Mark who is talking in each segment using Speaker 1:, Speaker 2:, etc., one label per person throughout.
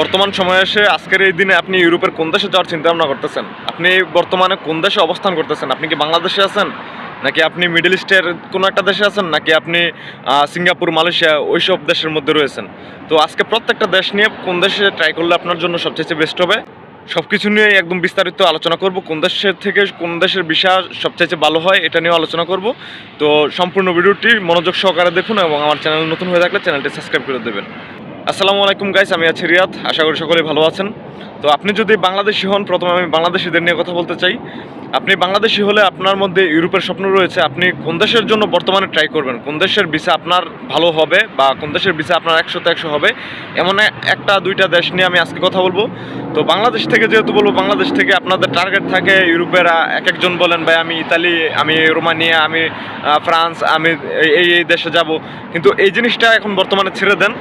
Speaker 1: বর্তমান সময়ে এসে আজকের এই দিনে আপনি ইউরোপের কোন দেশে যাওয়ার চিন্তা ভাবনা করতেছেন? আপনি বর্তমানে কোন দেশে অবস্থান করতেছেন? আপনি কি বাংলাদেশে আছেন? নাকি আপনি মিডল ইস্টের কোনো একটা দেশে আছেন? নাকি আপনি সিঙ্গাপুর, মালয়েশিয়া ওইসব দেশের মধ্যে রয়েছেন? তো আজকে প্রত্যেকটা দেশ নিয়ে কোন দেশে ট্রাই করলে আপনার জন্য সবচেয়ে বেস্ট হবে? সব কিছু নিয়ে একদম বিস্তারিত আলোচনা করব। কোন দেশের থেকে কোন দেশের বিষয় সবচাইতে ভালো হয় এটা নিয়েও আলোচনা করব। তো সম্পূর্ণ ভিডিওটি মনোযোগ সহকারে দেখুন এবং আমার চ্যানেল নতুন হয়ে থাকলে চ্যানেলটি সাবস্ক্রাইব করে দেবেন। আসসালামু আলাইকুম গাইস আমি আছি রিয়াদ, আশা করি সকলে ভালো আছেন। তো আপনি যদি বাংলাদেশি হন, প্রথমে আমি বাংলাদেশিদের নিয়ে কথা বলতে চাই। আপনি বাংলাদেশি হলে আপনার মধ্যে ইউরোপের স্বপ্ন রয়েছে, আপনি কোন দেশের জন্য বর্তমানে ট্রাই করবেন? কোন দেশের ভিসা আপনার ভালো হবে বা কোন দেশের ভিসা আপনার একশোতে একশো হবে? এমন একটা, দুইটা দেশ নিয়ে আমি আজকে কথা বলব। তো বাংলাদেশ থেকে যেহেতু বলব, বাংলাদেশ থেকে আপনাদের টার্গেট থাকে ইউরোপের এক একজন বলেন, ভাই, আমি ইতালি, আমি রোমানিয়া, আমি ফ্রান্স, আমি এই- এই এই দেশে যাব। কিন্তু এই জিনিসটা এখন বর্তমানে ছেড়ে দেন।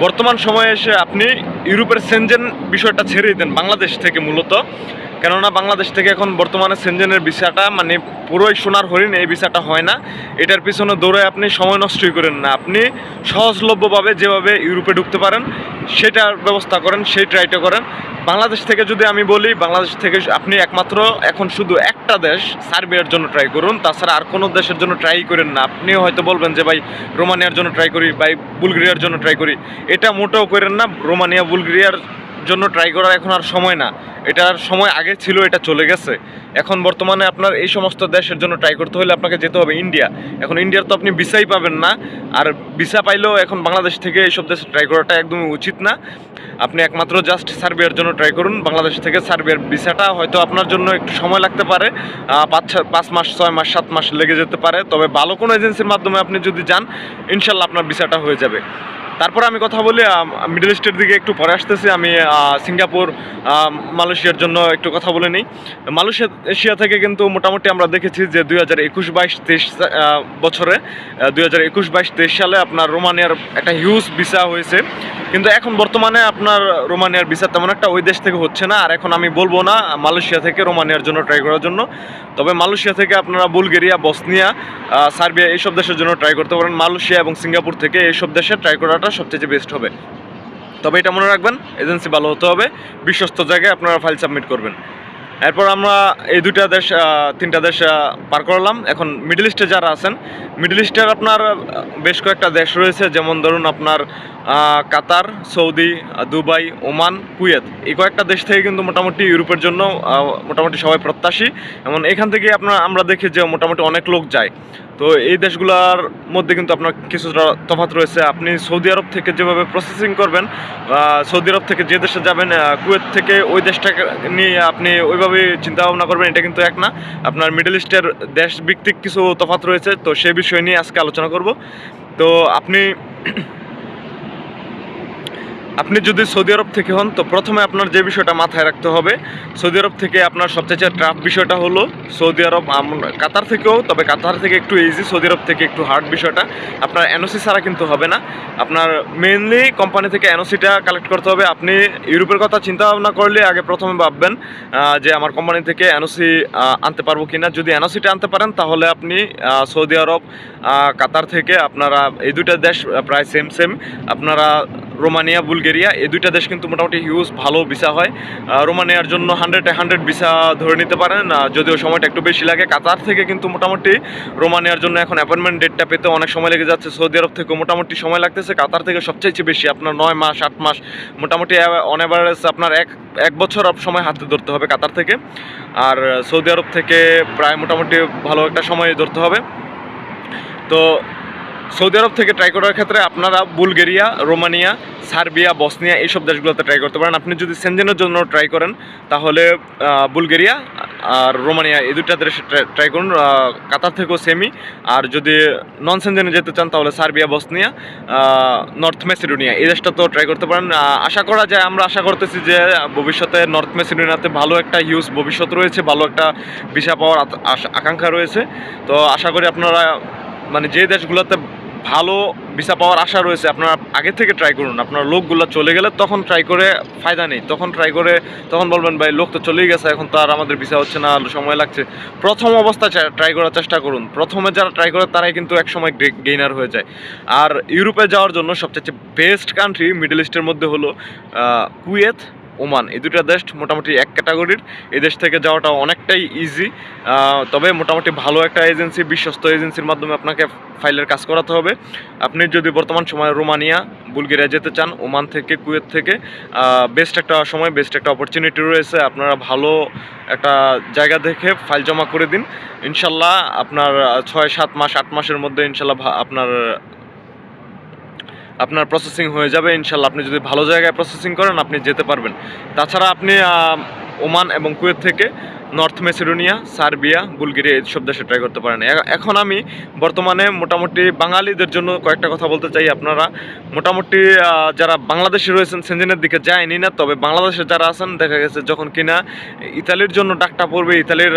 Speaker 1: বর্তমান সময়ে এসে আপনি ইউরোপের সেনজেন বিষয়টা ছেড়েই দেন, বাংলাদেশ থেকে মূলত। কেননা বাংলাদেশ থেকে এখন বর্তমানে সেনজেনের ভিসাটা মানে পুরোই সোনার হরিণ, এই ভিসাটা হয় না। এটার পিছনে দৌড়ে আপনি সময় নষ্টই করেন না। আপনি সহজলভ্যভাবে যেভাবে ইউরোপে ঢুকতে পারেন, সেটার ব্যবস্থা করেন, সেই ট্রাইটা করেন। বাংলাদেশ থেকে যদি আমি বলি, বাংলাদেশ থেকে আপনি একমাত্র এখন শুধু একটা দেশ, সার্বিয়ার জন্য ট্রাই করুন। তাছাড়া আর কোনো দেশের জন্য ট্রাই করেন না। আপনি হয়তো বলবেন যে, ভাই, রোমানিয়ার জন্য ট্রাই করি, ভাই, বুলগেরিয়ার জন্য ট্রাই করি। এটা মোটেও করেন না। রোমানিয়া, বুলগেরিয়ার জন্য ট্রাই করার এখন আর সময় না। এটার সময় আগে ছিল এটা চলে গেছে। এখন বর্তমানে আপনার এই সমস্ত দেশের জন্য ট্রাই করতে হলে আপনাকে যেতে হবে ইন্ডিয়া এখন ইন্ডিয়ার তো আপনি ভিসাই পাবেন না, আর ভিসা পাইলেও এখন বাংলাদেশ থেকে এইসব দেশে ট্রাই করাটা একদমই উচিত না। আপনি একমাত্র জাস্ট সার্বিয়ার জন্য ট্রাই করুন, বাংলাদেশ থেকে সার্বিয়ার ভিসাটা হয়তো আপনার জন্য একটু সময় লাগতে পারে পাঁচ পাঁচ মাস, ছয় মাস, সাত মাস লেগে যেতে পারে, তবে ভালো কোনো এজেন্সির মাধ্যমে আপনি যদি যান, ইনশাল্লাহ আপনার ভিসাটা হয়ে যাবে। তারপর আমি কথা বলি মিডল ইস্টের দিকে একটু পরে আসতেছি, আমি সিঙ্গাপুর মালয়েশিয়ার জন্য একটু কথা বলে নিই। মালয়েশিয়া এশিয়া থেকে কিন্তু মোটামুটি আমরা দেখেছি যে দুই হাজার একুশ বাইশ তেইশ বছরে দুই হাজার একুশ বাইশ তেইশ সালে আপনার রোমানিয়ার একটা হিউজ ভিসা হয়েছে। কিন্তু এখন বর্তমানে আপনার রোমানিয়ার ভিসা তেমন একটা ওই দেশ থেকে হচ্ছে না। আর এখন আমি বলব না, মালয়েশিয়া থেকে রোমানিয়ার জন্য ট্রাই করার জন্য। তবে মালয়েশিয়া থেকে আপনারা বুলগেরিয়া, বসনিয়া সার্বিয়া এইসব দেশের জন্য ট্রাই করতে পারেন। মালয়েশিয়া এবং সিঙ্গাপুর থেকে এইসব দেশে ট্রাই করাটা সবচেয়ে বেস্ট হবে। তবে এটা মনে রাখবেন, এজেন্সি ভালো হতে হবে। বিশ্বস্ত জায়গায় আপনারা ফাইল সাবমিট করবেন। এরপর আমরা এই দুটা দেশ তিনটা দেশ পার করলাম। এখন মিডল ইস্টে যারা আছেন মিডল ইস্টের আপনার বেশ কয়েকটা দেশ রয়েছে। যেমন ধরুন আপনার Qatar, Saudi, Dubai, Oman, Kuwait এই কয়েকটা দেশ থেকে কিন্তু মোটামুটি ইউরোপের জন্য মোটামুটি সবাই প্রত্যাশী। এবং এখান থেকে আপনার, আমরা দেখি যে মোটামুটি অনেক লোক যায়। তো এই দেশগুলোর মধ্যে কিন্তু আপনার কিছুটা তফাত রয়েছে। আপনি সৌদি আরব থেকে যেভাবে প্রসেসিং করবেন সৌদি আরব থেকে যে দেশে যাবেন কুয়েত থেকে ওই দেশটাকে নিয়ে আপনি ওইভাবে চিন্তা ভাবনা করবেন, এটা কিন্তু এক না। আপনার মিডল ইস্টের দেশ ভিত্তিক কিছু তফাত রয়েছে, তো সেই বিষয় নিয়ে আজকে আলোচনা করব। তো আপনি আপনি যদি সৌদি আরব থেকে হন, তো প্রথমে আপনার যে বিষয়টা মাথায় রাখতে হবে, সৌদি আরব থেকে আপনার সবচেয়ে ট্রাফ বিষয়টা হলো সৌদি আরব কাতার থেকেও, তবে কাতার থেকে একটু ইজি সৌদি আরব থেকে একটু হার্ড বিষয়টা। আপনার এনওসি ছাড়া কিন্তু হবে না। আপনার মেনলি কোম্পানি থেকে এনওসিটা কালেক্ট করতে হবে। আপনি ইউরোপের কথা চিন্তা ভাবনা করলে আগে প্রথমে ভাববেন যে আমার কোম্পানি থেকে এনওসি আনতে পারব কিনা। যদি এনওসিটা আনতে পারেন, তাহলে আপনি সৌদি আরব কাতার থেকে আপনারা, এই দুইটা দেশ প্রায় সেম সেম আপনারা রোমানিয়া, বুলগেরিয়া, এই দুইটা দেশ কিন্তু মোটামুটি হিউজ ভালো ভিসা হয়। রোমানিয়ার জন্য হান্ড্রেডে হান্ড্রেড ভিসা ধরে নিতে পারেন। যদিও সময়টা একটু বেশি লাগে। কাতার থেকে কিন্তু মোটামুটি রোমানিয়ার জন্য এখন অ্যাপয়েন্টমেন্ট ডেটটা পেতে অনেক সময় লেগে যাচ্ছে। সৌদি আরব থেকে মোটামুটি সময় লাগতেছে। কাতার থেকে সবচেয়ে বেশি আপনার নয় মাস, আট মাস, মোটামুটি অন অ্যাভারেজ আপনার এক এক বছর সময় হাতে ধরতে হবে কাতার থেকে। আর সৌদি আরব থেকে প্রায় মোটামুটি ভালো একটা সময় ধরতে হবে। তো সৌদি আরব থেকে ট্রাই করার ক্ষেত্রে আপনারা বুলগেরিয়া, রোমানিয়া, সার্বিয়া, বসনিয়া এইসব দেশগুলোতে ট্রাই করতে পারেন। আপনি যদি সেনজেনের জন্য ট্রাই করেন, তাহলে বুলগেরিয়া আর রোমানিয়া এই দুটা দেশে ট্রাই করুন। কাতার থেকেও সেমি আর যদি নন সেনজেনে যেতে চান, তাহলে সার্বিয়া, বসনিয়া নর্থ মেসিডোনিয়া এই দেশটা তো ট্রাই করতে পারেন। আশা করা যায়, আমরা আশা করতেছি যে, ভবিষ্যতে নর্থ মেসিডোনিয়াতে ভালো একটা হিউজ ভবিষ্যৎ রয়েছে, ভালো একটা ভিসা পাওয়ার আকাঙ্ক্ষা রয়েছে। তো আশা করি আপনারা মানে যে দেশগুলোতে ভালো ভিসা পাওয়ার আশা রয়েছে, আপনারা আগে থেকে ট্রাই করুন। আপনার লোকগুলো চলে গেলে তখন ট্রাই করে ফায়দা নেই। তখন ট্রাই করে, তখন বলবেন, ভাই, লোক তো চলেই গেছে, এখন তো আর আমাদের ভিসা হচ্ছে না সময় লাগছে। প্রথম অবস্থায় ট্রাই করার চেষ্টা করুন। প্রথমে যারা ট্রাই করে, তারাই কিন্তু একসময় গেইনার হয়ে যায়। আর ইউরোপে যাওয়ার জন্য সবচেয়ে বেস্ট কান্ট্রি মিডল ইস্টের মধ্যে হলো কুয়েত। ওমান। এই দুটো দেশ মোটামুটি এক ক্যাটাগরির। এই দেশ থেকে যাওয়াটা অনেকটাই ইজি তবে মোটামুটি ভালো একটা এজেন্সি বিশ্বস্ত এজেন্সির মাধ্যমে আপনাকে ফাইলের কাজ করাতে হবে। আপনি যদি বর্তমান সময়ে রোমানিয়া, বুলগেরিয়া যেতে চান, ওমান থেকে, কুয়েত থেকে বেস্ট একটা সময় বেস্ট একটা অপরচুনিটি রয়েছে। আপনারা ভালো একটা জায়গা দেখে ফাইল জমা করে দিন। ইনশাল্লাহ আপনার ছয়, সাত মাস, আট মাসের মধ্যে ইনশাল্লাহ আপনার আপনার প্রসেসিং হয়ে যাবে, ইনশাল্লাহ। আপনি যদি ভালো জায়গায় প্রসেসিং করেন, আপনি যেতে পারবেন। তাছাড়া আপনি ওমান এবং কুয়েত থেকে নর্থ মেসিডোনিয়া, সার্বিয়া, বুলগেরিয়া এইসব দেশে ট্রাই করতে পারেন। এখন আমি বর্তমানে মোটামুটি বাঙালিদের জন্য কয়েকটা কথা বলতে চাই আপনারা। মোটামুটি যারা বাংলাদেশে রয়েছেন সেঞ্জেনের দিকে যায়নি না, তবে বাংলাদেশে যারা আছেন, দেখা গেছে যখন কিনা ইতালির জন্য ডাকটা পড়বে, ইতালির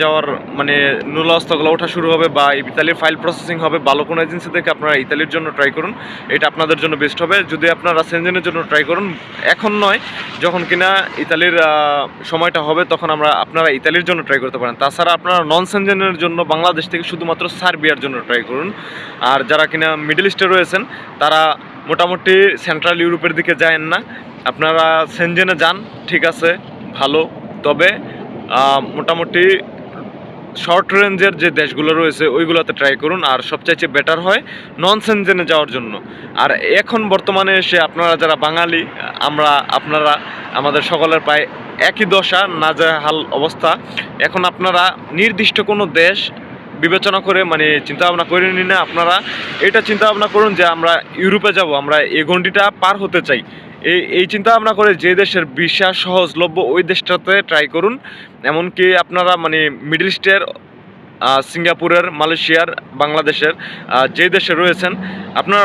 Speaker 1: যাওয়ার মানে নুলাস্তগুলো ওঠা শুরু হবে বা ইতালির ফাইল প্রসেসিং হবে, ভালো কোনো এজেন্সি থেকে আপনারা ইতালির জন্য ট্রাই করুন। এটা আপনাদের জন্য বেস্ট হবে। যদি আপনারা সেনজেনের জন্য ট্রাই করুন, এখন নয়, যখন কিনা ইতালির সময়টা হবে, তখন আমরা আপনারা ইতালির জন্য ট্রাই করতে পারেন। তাছাড়া আপনারা নন সেনজেনের জন্য বাংলাদেশ থেকে শুধুমাত্র সার্বিয়ার জন্য ট্রাই করুন। আর যারা কিনা মিডল ইস্টে রয়েছেন, তারা মোটামুটি সেন্ট্রাল ইউরোপের দিকে যায়েন না। আপনারা সেনজেনে যান, ঠিক আছে, ভালো। তবে মোটামুটি শর্ট রেঞ্জের যে দেশগুলো রয়েছে, ওইগুলোতে ট্রাই করুন। আর সবচাইতে বেটার হয় নন সেনজেনে যাওয়ার জন্য। আর এখন বর্তমানে এসে আপনারা যারা বাঙালি, আমরা, আপনারা, আমাদের সকলের প্রায় একই দশা, নাজেহাল অবস্থা। এখন আপনারা নির্দিষ্ট কোনো দেশ বিবেচনা করে মানে চিন্তা ভাবনা করে নিন না, আপনারা এটা চিন্তা ভাবনা করুন যে আমরা ইউরোপে যাব, আমরা এই গণ্ডিটা পার হতে চাই। এই এই চিন্তা ভাবনা করে যে দেশের ভিসা সহজলভ্য ওই দেশটাতে ট্রাই করুন। এমনকি আপনারা মানে মিডল ইস্টের সিঙ্গাপুরের মালয়েশিয়ার বাংলাদেশের যে দেশে রয়েছেন, আপনারা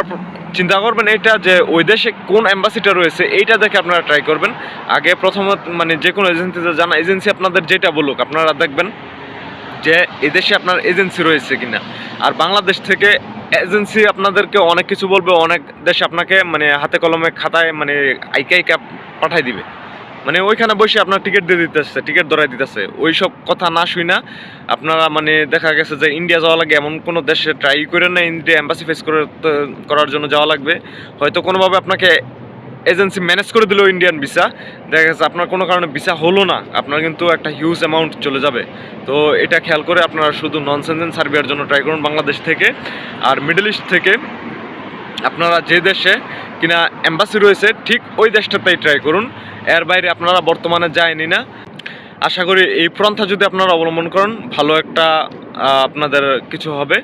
Speaker 1: চিন্তা করবেন এটা যে ওই দেশে কোন অ্যাম্বাসিটা রয়েছে, এইটা দেখে আপনারা ট্রাই করবেন। আগে প্রথমত মানে যে কোনো এজেন্সিতে জানা এজেন্সি আপনাদের যেটা বলুক, আপনারা দেখবেন যে এদেশে আপনার এজেন্সি রয়েছে কিনা। আর বাংলাদেশ থেকে এজেন্সি আপনাদেরকে অনেক কিছু বলবে, অনেক দেশ আপনাকে মানে হাতে কলমে খাতায় মানে আইকা আইকা পাঠাই দিবে। মানে ওইখানে বসে আপনার টিকিট দিয়ে দিতেছে টিকিট ধরাই দিতেছে। ওই সব কথা না শুই না আপনারা মানে দেখা গেছে যে ইন্ডিয়া যাওয়া লাগে, এমন কোনো দেশে ট্রাই করে না ইন্ডিয়া এম্বাসি ফেস করে করার জন্য যাওয়া লাগবে। হয়তো কোনোভাবে আপনাকে এজেন্সি ম্যানেজ করে দিল ইন্ডিয়ান ভিসা দেখা গেছে আপনার কোনো কারণে ভিসা হলো না, আপনার কিন্তু একটা হিউজ অ্যামাউন্ট চলে যাবে। তো এটা খেয়াল করে আপনারা শুধু নন সেনজেন সার্ভিয়ার জন্য ট্রাই করুন বাংলাদেশ থেকে। আর মিডল ইস্ট থেকে আপনারা যে দেশে কিনা এম্বাসি রয়েছে, ঠিক ওই দেশটাতেই ট্রাই করুন। এর বাইরে আপনারা বর্তমানে যায়নি না। আশা করি এই পন্থা যদি আপনারা অবলম্বন করেন, ভালো একটা আপনাদের কিছু হবে।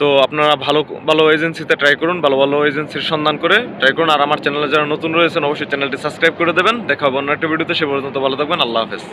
Speaker 1: তো আপনারা ভালো ভালো এজেন্সিতে ট্রাই করুন, ভালো ভালো এজেন্সির সন্ধান করে ট্রাই করুন। আর আমার চ্যানেলে যারা নতুন রয়েছেন, অবশ্যই চ্যানেলটি সাবস্ক্রাইব করে দেবেন। দেখা হবে অন্য একটা ভিডিওতে সে পর্যন্ত ভালো থাকবেন। আল্লাহ হাফেজ।